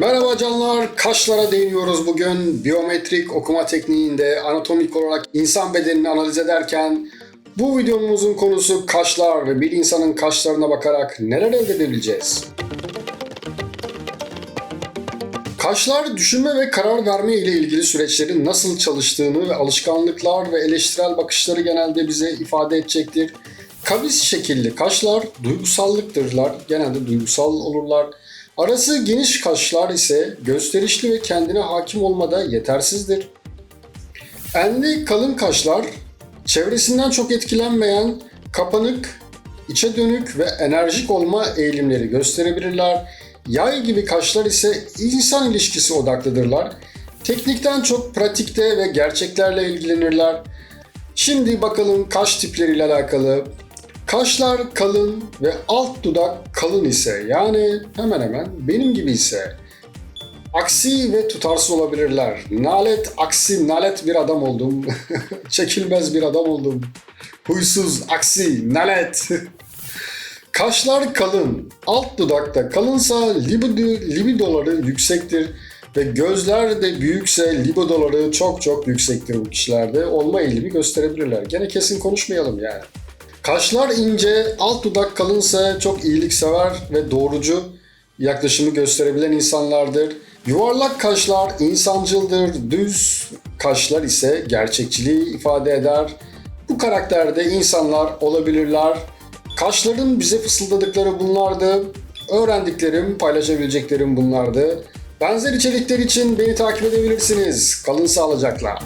Merhaba canlar, kaşlara değiniyoruz bugün. Biyometrik okuma tekniğinde anatomik olarak insan bedenini analiz ederken bu videomuzun konusu kaşlar bir insanın kaşlarına bakarak neler elde edebileceğiz? Kaşlar düşünme ve karar verme ile ilgili süreçlerin nasıl çalıştığını ve alışkanlıklar ve eleştirel bakışları genelde bize ifade edecektir. Kavis şekilli kaşlar duygusallıktırlar. Genelde duygusal olurlar. Arası geniş kaşlar ise gösterişli ve kendine hakim olmada yetersizdir. Enli kalın kaşlar çevresinden çok etkilenmeyen, kapanık, içe dönük ve enerjik olma eğilimleri gösterebilirler. Yay gibi kaşlar ise insan ilişkisi odaklıdırlar. Teknikten çok pratikte ve gerçeklerle ilgilenirler. Şimdi bakalım kaş tipleriyle alakalı. Kaşlar kalın ve alt dudak kalın ise yani hemen hemen benim gibi ise aksi ve tutarsız olabilirler. Nalet aksi nalet bir adam oldum. Çekilmez bir adam oldum. Huysuz aksi nalet. Kaşlar kalın, alt dudakta kalınsa libido, libidoları yüksektir ve gözler de büyükse libidoları çok çok yüksektir bu kişilerde. Olma eğilimi gösterebilirler. Gene kesin konuşmayalım yani. Kaşlar ince, alt dudak kalınsa çok iyiliksever ve doğrucu yaklaşımı gösterebilen insanlardır. Yuvarlak kaşlar insancıldır, düz kaşlar ise gerçekçiliği ifade eder. Bu karakterde insanlar olabilirler. Kaşların bize fısıldadıkları bunlardı. Öğrendiklerim, paylaşabileceklerim bunlardı. Benzer içerikler için beni takip edebilirsiniz. Kalın sağlıcakla.